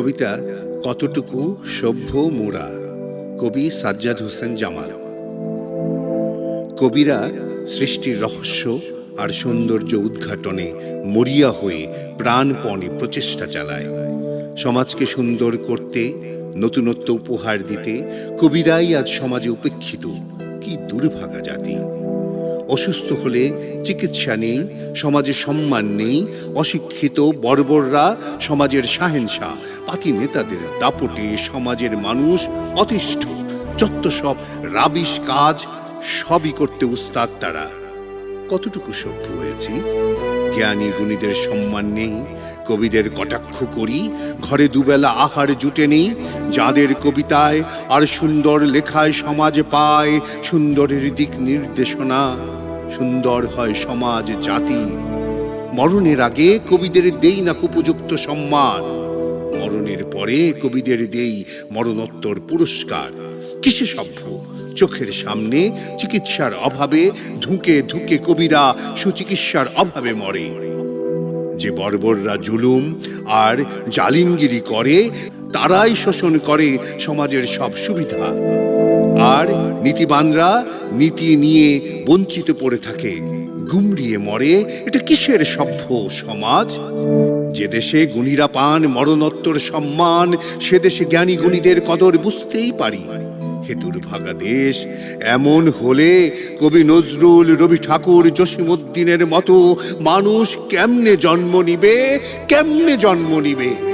কবিতা কতটুকু সভ্য মোড়া? কবি সাজ্জাদ হোসেন জামাল। কবিরা সৃষ্টির রহস্য আর সৌন্দর্য উদ্ঘাটনে মরিয়া হয়ে প্রাণপণে প্রচেষ্টা চালায়। সমাজকে সুন্দর করতে, নতুনত্ব উপহার দিতে কবিরাই আজ সমাজে উপেক্ষিত। কি দুর্ভাগা জাতি। অসুস্থ হলে চিকিৎসা নেই, সমাজে সম্মান নেই, অশিক্ষিত বর্বররা সমাজের শাহেনশাহ পাতি নেতাদের দাপটে সমাজের মানুষ অতিষ্ঠ। যত সব রাবিশ কাজ, সবই করতে উস্তাদ তারা। কতটুকু সভ্য হয়েছি? জ্ঞানী গুণীদের সম্মান নেই, কবিদের কটাক্ষ করি, ঘরে দুবেলা আহার জুটে নেই, যাদের কবিতায় আর সুন্দর লেখায় সমাজ পায়, সুন্দরের দিক নির্দেশনা। সুন্দর হয় সমাজ, জাতি। মরণের আগে কবিদের দেই না উপযুক্ত সম্মান। মরণের পরে কবিদের দেই মরণোত্তর পুরস্কার। কিসে সভ্য? চোখের সামনে চিকিৎসার অভাবে ধুকে ধুকে কবিরা সুচিকিৎসার অভাবে মরে। যে বর্বররা জুলুম আর জালিমগিরি করে, তারাই শোষণ করে সমাজের সব সুবিধা। আর নীতিবানরা নীতি নিয়ে বঞ্চিত পড়ে থাকে। গুমড়িয়ে মরে। এটা কিসের সভ্য সমাজ? যে দেশে গুণীরা পান মরণোত্তর সম্মান, সে দেশে জ্ঞানী গুণীদের কদর বুঝতেই পারি। হে দুর্ভাগা দেশ, এমন হলে কবি নজরুল রবি ঠাকুর জসিমুদ্দিনের মতো মানুষ কেমনে জন্ম নিবে? কেমনে জন্ম নিবে?